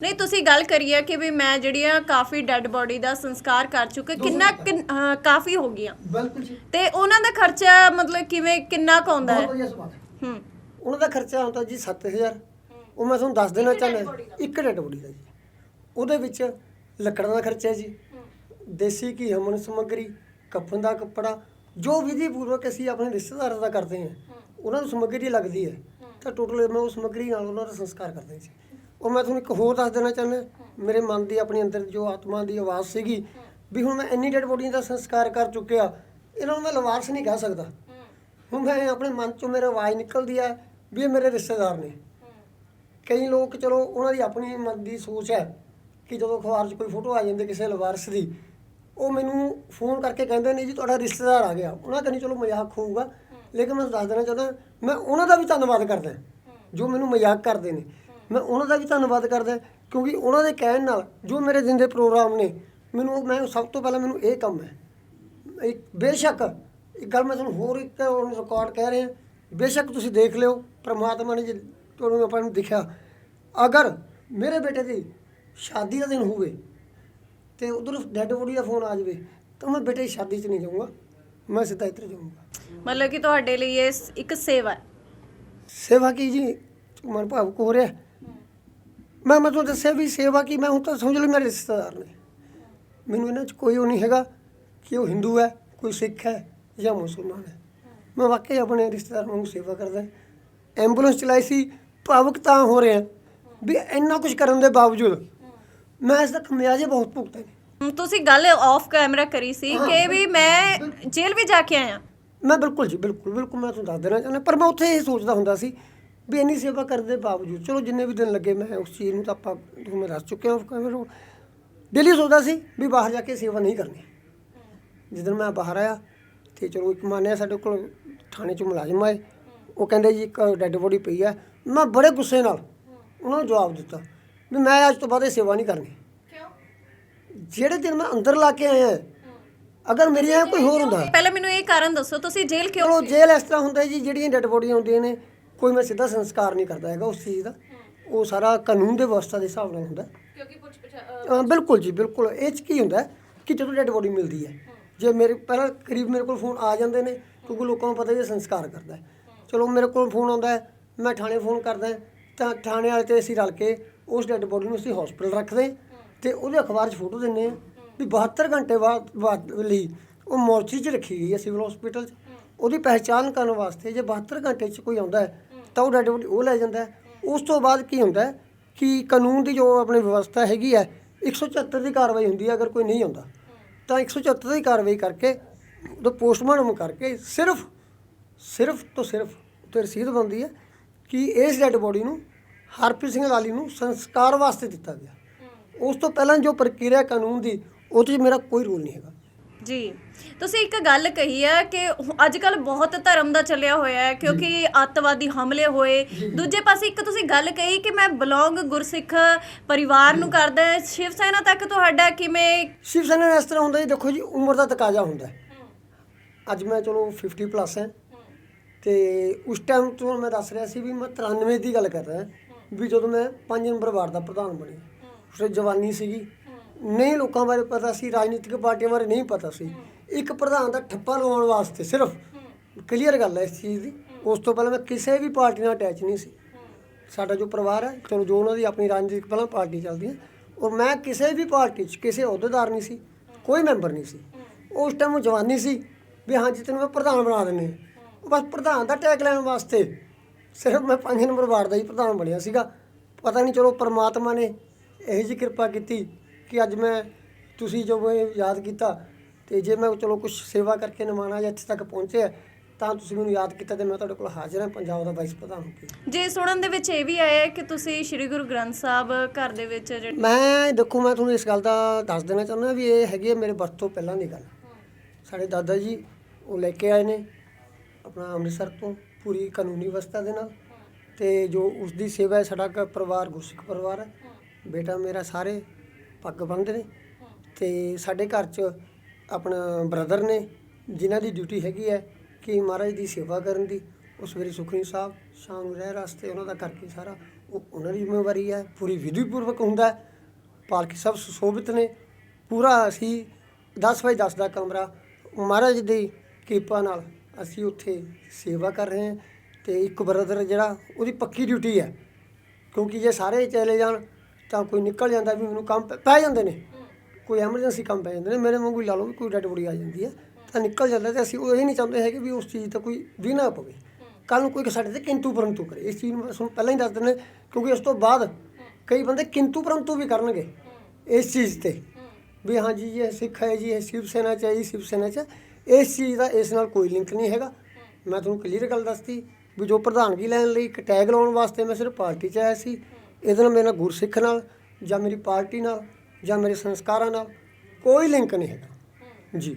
ਨਹੀਂ ਤੁਸੀਂ ਗੱਲ ਕਰੀ ਹੈ ਕਿ ਵੀ ਮੈਂ ਜਿਹੜੀਆਂ ਕਾਫੀ ਡੈੱਡ ਬੋਡੀ ਦਾ ਸੰਸਕਾਰ ਕਰ ਚੁੱਕੇ ਕਿੰਨਾ ਕਿੰਨ- ਹਾਂ, ਕਾਫੀ ਹੋ ਗਈਆਂ। ਬਿਲਕੁਲ ਜੀ। ਤੇ ਉਹਨਾਂ ਦਾ ਖਰਚਾ ਮਤਲਬ ਕਿਵੇਂ ਕਿੰਨਾ ਕੁ ਆਉਂਦਾ ਬਹੁਤ ਹੈ ਵਧੀਆ ਸਵਾਲ ਹੈ। ਹੂੰ। ਉਹਨਾਂ ਦਾ ਖਰਚਾ ਹੁੰਦਾ ਜੀ 7000 ਉਹ ਮੈਂ ਤੁਹਾਨੂੰ ਦੱਸ ਦੇਣਾ ਚਾਹੁੰਦਾ ਇੱਕ ਡੈਡ ਬੋਡੀ ਦਾ ਜੀ। ਉਹਦੇ ਵਿੱਚ ਲੱਕੜਾਂ ਦਾ ਖਰਚਾ ਜੀ। ਦੇਸੀ ਘੀ ਹਮਨ ਸਮੱਗਰੀ ਕਫਨ ਦਾ ਕੱਪੜਾ ਜੋ ਵਿਧੀ ਪੂਰਵਕ ਅਸੀਂ ਆਪਣੇ ਰਿਸ਼ਤੇਦਾਰਾਂ ਦਾ ਕਰਦੇ ਹਾਂ ਉਹਨਾਂ ਨੂੰ ਸਮੱਗਰੀ ਲੱਗਦੀ ਹੈ। ਤਾਂ ਟੋਟਲ ਮੈਂ ਉਹ ਸਮੱਗਰੀ ਨਾਲ ਉਹਨਾਂ ਦਾ ਸੰਸਕਾਰ ਕਰਦੇ ਜੀ। ਉਹ ਮੈਂ ਤੁਹਾਨੂੰ ਇੱਕ ਹੋਰ ਦੱਸ ਦੇਣਾ ਚਾਹੁੰਦਾ, ਮੇਰੇ ਮਨ ਦੀ ਆਪਣੀ ਅੰਦਰ ਜੋ ਆਤਮਾ ਦੀ ਆਵਾਜ਼ ਸੀਗੀ, ਵੀ ਹੁਣ ਮੈਂ ਇੰਨੀ ਡੈਡ ਬੋਡੀਆਂ ਦਾ ਸੰਸਕਾਰ ਕਰ ਚੁੱਕਿਆ, ਇਹਨਾਂ ਨੂੰ ਮੈਂ ਲਵਾਰਸ ਨਹੀਂ ਕਹਿ ਸਕਦਾ। ਹੁਣ ਮੈਂ ਆਪਣੇ ਮਨ ਚੋਂ ਮੇਰੇ ਆਵਾਜ਼ ਨਿਕਲਦੀ ਹੈ ਵੀ ਇਹ ਮੇਰੇ ਰਿਸ਼ਤੇਦਾਰ ਨੇ। ਕਈ ਲੋਕ ਚਲੋ ਉਹਨਾਂ ਦੀ ਆਪਣੀ ਮਨ ਦੀ ਸੋਚ ਹੈ ਕਿ ਜਦੋਂ ਅਖਬਾਰ 'ਚ ਕੋਈ ਫੋਟੋ ਆ ਜਾਂਦੀ ਕਿਸੇ ਲਵਾਰਸ ਦੀ, ਉਹ ਮੈਨੂੰ ਫੋਨ ਕਰਕੇ ਕਹਿੰਦੇ ਨੇ ਜੀ ਤੁਹਾਡਾ ਰਿਸ਼ਤੇਦਾਰ ਆ ਗਿਆ। ਉਹਨਾਂ ਕਹਿੰਦੇ ਚਲੋ ਮਜ਼ਾਕ ਹੋਊਗਾ, ਲੇਕਿਨ ਮੈਂ ਦੱਸ ਦੇਣਾ ਚਾਹੁੰਦਾ, ਮੈਂ ਉਹਨਾਂ ਦਾ ਵੀ ਧੰਨਵਾਦ ਕਰਦਾ, ਜੋ ਮੈਨੂੰ ਮਜ਼ਾਕ ਕਰਦੇ ਨੇ। ਮੈਂ ਉਹਨਾਂ ਦਾ ਵੀ ਧੰਨਵਾਦ ਕਰਦਾ ਕਿਉਂਕਿ ਉਹਨਾਂ ਦੇ ਕਹਿਣ ਨਾਲ ਜੋ ਮੇਰੇ ਦਿਨ ਦੇ ਪ੍ਰੋਗਰਾਮ ਨੇ ਮੈਨੂੰ ਮੈਂ ਸਭ ਤੋਂ ਪਹਿਲਾਂ ਮੈਨੂੰ ਇਹ ਕੰਮ ਹੈ। ਇੱਕ ਬੇਸ਼ੱਕ ਇੱਕ ਗੱਲ ਮੈਂ ਤੁਹਾਨੂੰ ਹੋਰ ਇੱਕ ਰਿਕਾਰਡ ਕਹਿ ਰਿਹਾ ਬੇਸ਼ੱਕ ਤੁਸੀਂ ਦੇਖ ਲਿਓ ਪ੍ਰਮਾਤਮਾ ਨੇ ਜੇ ਤੁਹਾਨੂੰ ਆਪਾਂ ਨੂੰ ਦਿਖਿਆ ਅਗਰ ਮੇਰੇ ਬੇਟੇ ਦੀ ਸ਼ਾਦੀ ਦਾ ਦਿਨ ਹੋਵੇ ਤੇ ਉਧਰ ਡੈਡ ਬੋਡੀ ਦਾ ਫੋਨ ਆ ਜਾਵੇ ਤਾਂ ਮੈਂ ਬੇਟੇ ਦੀ ਸ਼ਾਦੀ 'ਚ ਨਹੀਂ ਜਾਊਂਗਾ ਮੈਂ ਸਿੱਧਾ ਇੱਧਰ ਜਾਊਂਗਾ। ਮਤਲਬ ਕਿ ਤੁਹਾਡੇ ਲਈ ਇਹ ਇੱਕ ਸੇਵਾ ਹੈ। ਸੇਵਾ ਕੀ ਜੀ? ਮਨ ਭਾਵੁਕ ਹੋ ਰਿਹਾ? ਮੈਂ ਮੈਂ ਤੁਹਾਨੂੰ ਦੱਸਿਆ ਵੀ ਸੇਵਾ ਕੀ ਮੈਂ ਹੁਣ ਤਾਂ ਸਮਝ ਲਓ ਮੇਰੇ ਰਿਸ਼ਤੇਦਾਰ ਨੇ। ਮੈਨੂੰ ਇਹਨਾਂ 'ਚ ਕੋਈ ਉਹ ਨਹੀਂ ਹੈਗਾ ਕਿ ਉਹ ਹਿੰਦੂ ਹੈ ਕੋਈ ਸਿੱਖ ਹੈ ਜਾਂ ਮੁਸਲਮਾਨ ਹੈ। ਮੈਂ ਵਾਕਈ ਆਪਣੇ ਰਿਸ਼ਤੇਦਾਰਾਂ ਨੂੰ ਸੇਵਾ ਕਰਦਾ ਐਂਬੂਲੈਂਸ ਚਲਾਈ ਸੀ ਭਾਵੁਕ ਤਾਂ ਹੋ ਰਿਹਾ। ਵੀ ਇੰਨਾ ਕੁਝ ਕਰਨ ਦੇ ਬਾਵਜੂਦ ਮੈਂ ਇਸ ਦਾ ਖਮਿਆਜੇ ਬਹੁਤ ਭੁਗਤੇ ਨੇ। ਤੁਸੀਂ ਗੱਲ ਆਫ ਕੈਮਰਾ ਕਰੀ ਸੀ ਕਿ ਵੀ ਮੈਂ ਜੇਲ੍ਹ ਵੀ ਜਾ ਕੇ ਆਇਆ। ਮੈਂ ਬਿਲਕੁਲ ਜੀ ਬਿਲਕੁਲ ਬਿਲਕੁਲ ਮੈਂ ਤੁਹਾਨੂੰ ਦੱਸ ਦੇਣਾ ਚਾਹੁੰਦਾ ਪਰ ਮੈਂ ਉੱਥੇ ਇਹ ਸੋਚਦਾ ਹੁੰਦਾ ਸੀ ਵੀ ਇੰਨੀ ਸੇਵਾ ਕਰਨ ਦੇ ਬਾਵਜੂਦ ਚਲੋ ਜਿੰਨੇ ਵੀ ਦਿਨ ਲੱਗੇ ਮੈਂ ਉਸ ਚੀਜ਼ ਨੂੰ ਤਾਂ ਆਪਾਂ ਤੁਹਾਨੂੰ ਮੈਂ ਦੱਸ ਚੁੱਕਿਆ ਹਾਂ ਡੇਲੀ ਸੋਚਦਾ ਸੀ ਵੀ ਬਾਹਰ ਜਾ ਕੇ ਸੇਵਾ ਨਹੀਂ ਕਰਨੀ। ਜਦੋਂ ਮੈਂ ਬਾਹਰ ਆਇਆ ਤੇ ਚਲੋ ਇੱਕ ਮਾਨਿਆ ਸਾਡੇ ਕੋਲ ਥਾਣੇ 'ਚ ਮੁਲਾਜ਼ਮ ਆਏ ਉਹ ਕਹਿੰਦੇ ਜੀ ਇੱਕ ਡੈੱਡ ਬੋਡੀ ਪਈ ਹੈ। ਮੈਂ ਬੜੇ ਗੁੱਸੇ ਨਾਲ ਉਹਨਾਂ ਨੂੰ ਜਵਾਬ ਦਿੱਤਾ ਵੀ ਮੈਂ ਅੱਜ ਤੋਂ ਬਾਅਦ ਇਹ ਸੇਵਾ ਨਹੀਂ ਕਰਨੀ। ਜਿਹੜੇ ਦਿਨ ਮੈਂ ਅੰਦਰ ਲਾ ਕੇ ਆਇਆ ਅਗਰ ਮੇਰੀ ਜਗ੍ਹਾ ਕੋਈ ਹੋਰ ਹੁੰਦਾ। ਪਹਿਲਾਂ ਮੈਨੂੰ ਇਹ ਕਾਰਨ ਦੱਸੋ ਤੁਸੀਂ ਜੇਲ੍ਹ ਕਿਉਂ ਚਲੋ ਜੇਲ੍ਹ ਇਸ ਤਰ੍ਹਾਂ ਹੁੰਦਾ ਜੀ ਜਿਹੜੀਆਂ ਡੈਡ ਬੋਡੀਆਂ ਹੁੰਦੀਆਂ ਨੇ ਕੋਈ ਮੈਂ ਸਿੱਧਾ ਸੰਸਕਾਰ ਨਹੀਂ ਕਰਦਾ ਹੈਗਾ ਉਸ ਚੀਜ਼ ਦਾ। ਉਹ ਸਾਰਾ ਕਾਨੂੰਨ ਦੇ ਵਿਵਸਥਾ ਦੇ ਹਿਸਾਬ ਨਾਲ ਹੁੰਦਾ। ਕਿਉਂਕਿ ਪੁੱਛ ਅਹ ਬਿਲਕੁਲ ਜੀ ਬਿਲਕੁਲ। ਇਹ ਚ ਕੀ ਹੁੰਦਾ ਹੈ ਕਿ ਜਦੋਂ ਡੈਡ ਬੋਡੀ ਮਿਲਦੀ ਹੈ ਜੇ ਮੇਰੇ ਪਹਿਲਾਂ ਕਰੀਬ ਮੇਰੇ ਕੋਲ ਫੋਨ ਆ ਜਾਂਦੇ ਨੇ ਕਿਉਂਕਿ ਲੋਕਾਂ ਨੂੰ ਪਤਾ ਜੀ ਸੰਸਕਾਰ ਕਰਦਾ ਹੈ। ਚਲੋ ਮੇਰੇ ਕੋਲ ਫੋਨ ਆਉਂਦਾ ਹੈ ਮੈਂ ਥਾਣੇ ਫੋਨ ਕਰਦਾ ਤਾਂ ਥਾਣੇ ਵਾਲੇ ਤੇ ਅਸੀਂ ਰਲ ਕੇ ਉਸ ਡੈਡ ਬੋਡੀ ਨੂੰ ਅਸੀਂ ਹਸਪੀਟਲ ਰੱਖਦੇ ਤੇ ਉਹਦੇ ਅਖਬਾਰ 'ਚ ਫੋਟੋ ਦਿੰਨੇ ਆ ਵੀ 72 ਘੰਟੇ ਬਾਅਦ ਬਾਅਦ ਲਈ ਉਹ ਮੋਰਚੀ 'ਚ ਰੱਖੀ ਗਈ ਹੈ ਸਿਵਲ ਹਸਪੀਟਲ 'ਚ। ਉਹਦੀ ਪਹਿਚਾਣ ਕਰਨ ਵਾਸਤੇ ਜੇ 72 ਘੰਟੇ 'ਚ ਕੋਈ ਆਉਂਦਾ ਹੈ, ਤਾਂ ਉਹ ਡੈਡ ਬੋਡੀ ਉਹ ਲੈ ਜਾਂਦਾ ਉਸ ਤੋਂ ਬਾਅਦ ਕੀ ਹੁੰਦਾ ਕਿ ਕਾਨੂੰਨ ਦੀ ਜੋ ਆਪਣੀ ਵਿਵਸਥਾ ਹੈਗੀ ਹੈ 174 ਦੀ ਕਾਰਵਾਈ ਹੁੰਦੀ ਹੈ, ਅਗਰ ਕੋਈ ਨਹੀਂ ਆਉਂਦਾ, ਤਾਂ 174 ਦੀ ਕਾਰਵਾਈ ਕਰਕੇ ਉਹ ਪੋਸਟਮਾਰਟਮ ਕਰਕੇ ਸਿਰਫ ਸਿਰਫ ਤੋਂ ਸਿਰਫ ਤੇ ਰਸੀਦ ਬਣਦੀ ਹੈ ਕਿ ਇਸ ਡੈਡ ਬੋਡੀ ਨੂੰ ਹਰਪ੍ਰੀਤ ਸਿੰਘ ਲਾਲੀ ਨੂੰ ਸੰਸਕਾਰ ਵਾਸਤੇ ਦਿੱਤਾ ਗਿਆ। ਉਸ ਤੋਂ ਪਹਿਲਾਂ ਜੋ ਪ੍ਰਕਿਰਿਆ ਕਾਨੂੰਨ ਦੀ, ਉਹਦੇ 'ਚ ਮੇਰਾ ਕੋਈ ਰੋਲ ਨਹੀਂ ਹੈਗਾ। ਜੀ। ਤੁਸੀਂ ਇੱਕ ਗੱਲ ਕਹੀ ਹੈ ਕਿ ਅੱਜ ਕੱਲ ਬਹੁਤ ਧਰਮ ਦਾ ਚੱਲਿਆ ਹੋਇਆ ਹੈ ਕਿਉਂਕਿ ਅੱਤਵਾਦੀ ਹਮਲੇ ਹੋਏ। ਦੂਜੇ ਪਾਸੇ ਇੱਕ ਤੁਸੀਂ ਗੱਲ ਕਹੀ ਕਿ ਮੈਂ ਬਿਲੋਂਗ ਗੁਰਸਿੱਖ ਪਰਿਵਾਰ ਨੂੰ ਕਰਦਾ ਹਾਂ। ਸ਼ਿਵ ਸੈਨਾ ਤੱਕ ਤੁਹਾਡਾ ਕਿਵੇਂ? ਸ਼ਿਵ ਸੈਨਾ ਨਾਲ ਇਸ ਤਰ੍ਹਾਂ ਹੁੰਦਾ ਜੀ ਦੇਖੋ ਜੀ ਉਮਰ ਦਾ ਤਕਾਜ਼ਾ ਹੁੰਦਾ ਹੈ। ਅੱਜ ਮੈਂ ਚਲੋ 50 ਪਲੱਸ ਹੈ ਤੇ ਉਸ ਟਾਈਮ ਤੋਂ ਮੈਂ ਦੱਸ ਰਿਹਾ ਸੀ ਵੀ ਮੈਂ 93 ਦੀ ਗੱਲ ਕਰ ਰਿਹਾ ਵੀ ਜਦੋਂ ਮੈਂ 5 ਨੰਬਰ ਵਾਰਡ ਦਾ ਪ੍ਰਧਾਨ ਬਣਿਆ ਉਸ ਵੇਲੇ ਜਵਾਨੀ ਸੀਗੀ। ਨਹੀਂ ਲੋਕਾਂ ਬਾਰੇ ਪਤਾ ਸੀ, ਰਾਜਨੀਤਿਕ ਪਾਰਟੀਆਂ ਬਾਰੇ ਨਹੀਂ ਪਤਾ ਸੀ। ਇੱਕ ਪ੍ਰਧਾਨ ਦਾ ਠੱਪਾ ਲਵਾਉਣ ਵਾਸਤੇ ਸਿਰਫ ਕਲੀਅਰ ਗੱਲ ਹੈ ਇਸ ਚੀਜ਼ ਦੀ। ਉਸ ਤੋਂ ਪਹਿਲਾਂ ਮੈਂ ਕਿਸੇ ਵੀ ਪਾਰਟੀ ਨਾਲ ਅਟੈਚ ਨਹੀਂ ਸੀ। ਸਾਡਾ ਜੋ ਪਰਿਵਾਰ ਹੈ, ਚਲੋ ਜੋ ਉਹਨਾਂ ਦੀ ਆਪਣੀ ਰਾਜਨੀਤਿਕ ਪਹਿਲਾਂ ਪਾਰਟੀ ਚੱਲਦੀ ਹੈ ਔਰ ਮੈਂ ਕਿਸੇ ਵੀ ਪਾਰਟੀ 'ਚ ਕਿਸੇ ਅਹੁਦੇਦਾਰ ਨਹੀਂ ਸੀ, ਕੋਈ ਮੈਂਬਰ ਨਹੀਂ ਸੀ। ਉਸ ਟਾਈਮ ਉਹ ਜਵਾਨੀ ਸੀ, ਵੀ ਹਾਂ ਜੀ ਤੈਨੂੰ ਮੈਂ ਪ੍ਰਧਾਨ ਬਣਾ ਦਿੰਦੇ ਹਾਂ। ਉਹ ਬਸ ਪ੍ਰਧਾਨ ਦਾ ਟੈਗ ਲੈਣ ਵਾਸਤੇ ਸਿਰਫ ਮੈਂ 5 ਨੰਬਰ ਵਾਰਡ ਦਾ ਹੀ ਪ੍ਰਧਾਨ ਬਣਿਆ ਸੀਗਾ। ਪਤਾ ਨਹੀਂ ਚਲੋ ਪਰਮਾਤਮਾ ਨੇ ਇਹੋ ਜਿਹੀ ਕਿਰਪਾ ਕੀਤੀ ਕਿ ਅੱਜ ਮੈਂ ਤੁਸੀਂ ਜੋ ਮੈਨੂੰ ਯਾਦ ਕੀਤਾ ਤੇ ਜੇ ਮੈਂ ਚਲੋ ਕੁਝ ਸੇਵਾ ਕਰਕੇ ਨਿਮਾਣਾ ਜਾਂ ਇੱਥੇ ਤੱਕ ਪਹੁੰਚਿਆ ਤਾਂ ਤੁਸੀਂ ਮੈਨੂੰ ਯਾਦ ਕੀਤਾ ਤੇ ਮੈਂ ਤੁਹਾਡੇ ਕੋਲ ਹਾਜ਼ਰ ਹਾਂ ਪੰਜਾਬ ਦਾ ਵਾਈਸ ਪ੍ਰਧਾਨ ਹੋ ਕੇ। ਜੇ ਸੁਣਨ ਦੇ ਵਿੱਚ ਇਹ ਵੀ ਆਇਆ ਕਿ ਤੁਸੀਂ ਸ੍ਰੀ ਗੁਰੂ ਗ੍ਰੰਥ ਸਾਹਿਬ ਘਰ ਦੇ ਵਿੱਚ ਜਿਹੜੇ ਮੈਂ ਦੇਖੋ ਮੈਂ ਤੁਹਾਨੂੰ ਇਸ ਗੱਲ ਦਾ ਦੱਸ ਦੇਣਾ ਚਾਹੁੰਦਾ ਵੀ ਇਹ ਹੈਗੀ ਹੈ ਮੇਰੇ ਵਰਤ ਤੋਂ ਪਹਿਲਾਂ ਦੀ ਗੱਲ। ਸਾਡੇ ਦਾਦਾ ਜੀ ਉਹ ਲੈ ਕੇ ਆਏ ਨੇ ਆਪਣਾ ਅੰਮ੍ਰਿਤਸਰ ਤੋਂ ਪੂਰੀ ਕਾਨੂੰਨੀ ਵਿਵਸਥਾ ਦੇ ਨਾਲ ਤੇ ਜੋ ਉਸ ਦੀ ਸੇਵਾ ਹੈ ਸਾਡਾ ਪਰਿਵਾਰ ਗੁਰਸਿੱਖ ਪਰਿਵਾਰ ਹੈ। ਬੇਟਾ ਮੇਰਾ ਸਾਰੇ ਪੱਗ ਬੰਨ੍ਹਦੇ ਨੇ ਤੇ ਸਾਡੇ ਘਰ 'ਚ ਆਪਣਾ ਬ੍ਰਦਰ ਨੇ, ਜਿਨ੍ਹਾਂ ਦੀ ਡਿਊਟੀ ਹੈਗੀ ਹੈ ਕਿ ਮਹਾਰਾਜ ਦੀ ਸੇਵਾ ਕਰਨ ਦੀ, ਉਹ ਸਵੇਰੇ ਸੁਖਨੀ ਸਾਹਿਬ, ਸ਼ਾਮ ਨੂੰ ਰਹਿ ਰਸਤੇ, ਉਹਨਾਂ ਦਾ ਕਰਕੇ ਸਾਰਾ, ਉਹ ਉਹਨਾਂ ਦੀ ਜ਼ਿੰਮੇਵਾਰੀ ਹੈ, ਪੂਰੀ ਵਿਧੀ ਪੂਰਵਕ ਹੁੰਦਾ ਹੈ। ਪਾਲਕੀ ਸਭ ਸੁਸ਼ੋਭਿਤ ਨੇ, ਪੂਰਾ ਅਸੀਂ 10 ਬਾਈ 10 ਦਾ ਕਮਰਾ, ਮਹਾਰਾਜ ਦੀ ਕਿਰਪਾ ਨਾਲ ਅਸੀਂ ਉੱਥੇ ਸੇਵਾ ਕਰ ਰਹੇ ਹਾਂ, ਤੇ ਇੱਕ ਬ੍ਰਦਰ ਜਿਹੜਾ, ਉਹਦੀ ਪੱਕੀ ਡਿਊਟੀ ਹੈ, ਕਿਉਂਕਿ ਜੇ ਸਾਰੇ ਚਲੇ ਜਾਣ ਤਾਂ ਕੋਈ ਨਿਕਲ ਜਾਂਦਾ ਵੀ ਮੈਨੂੰ ਕੰਮ ਪੈ- ਪੈ ਜਾਂਦੇ ਨੇ। ਕੋਈ ਐਮਰਜੈਂਸੀ ਕੰਮ ਪੈ ਜਾਂਦੇ ਨੇ, ਮੇਰੇ ਵਾਂਗੂ ਹੀ ਲਾ ਲਓ ਵੀ ਕੋਈ ਡੈਡ ਬੋਡੀ ਆ ਜਾਂਦੀ ਹੈ। ਤਾਂ ਨਿਕਲ ਜਾਂਦਾ ਤੇ ਅਸੀਂ ਉਹ ਇਹ ਨਹੀਂ ਚਾਹੁੰਦੇ ਹੈਗੇ ਵੀ ਉਸ ਚੀਜ਼ 'ਤੇ ਕੋਈ ਵੀ ਨਾ ਪਵੇ। ਕੱਲ ਨੂੰ ਕੋਈ ਸਾਡੇ ਤੇ ਕਿੰਤੂ ਪਰੰਤੂ ਕਰੇ। ਇਸ ਚੀਜ਼ ਨੂੰ ਮੈਂ ਤੁਹਾਨੂੰ ਪਹਿਲਾਂ ਹੀ ਦੱਸ ਦਿੰਦੇ, ਕਿਉਂਕਿ ਉਸ ਤੋਂ ਬਾਅਦ ਕਈ ਬੰਦੇ ਕਿੰਤੂ ਪਰੰਤੂ ਵੀ ਕਰਨਗੇ ਇਸ ਚੀਜ਼ ਤੇ। ਵੀ ਹਾਂ ਜੀ, ਇਹ ਸਿੱਖ ਹੈ ਜੀ, ਇਹ ਸ਼ਿਵ ਸੈਨਾ ਚ ਹੈ ਜੀ, ਸ਼ਿਵ ਸੈਨਾ ਚ ਹੈ। ਇਸ ਚੀਜ਼ ਦਾ ਇਸ ਨਾਲ ਕੋਈ ਲਿੰਕ ਨਹੀਂ ਹੈਗਾ। ਮੈਂ ਤੁਹਾਨੂੰ ਕਲੀਅਰ ਗੱਲ ਦੱਸਤੀ ਵੀ ਜੋ ਪ੍ਰਧਾਨਗੀ ਲੈਣ ਲਈ ਇੱਕ ਟੈਗ ਲਾਉਣ ਵਾਸਤੇ ਮੈਂ ਸਿਰਫ ਪਾਰਟੀ 'ਚ ਆਇਆ ਸੀ। ਇਹਦੇ ਨਾਲ ਮੇਰੇ ਨਾਲ ਗੁਰਸਿੱਖ ਨਾਲ ਜਾਂ ਮੇਰੀ ਪਾਰਟੀ ਨਾਲ ਜਾਂ ਮੇਰੇ ਸੰਸਕਾਰਾਂ ਨਾਲ ਕੋਈ ਲਿੰਕ ਨਹੀਂ ਹੈਗਾ। ਜੀ।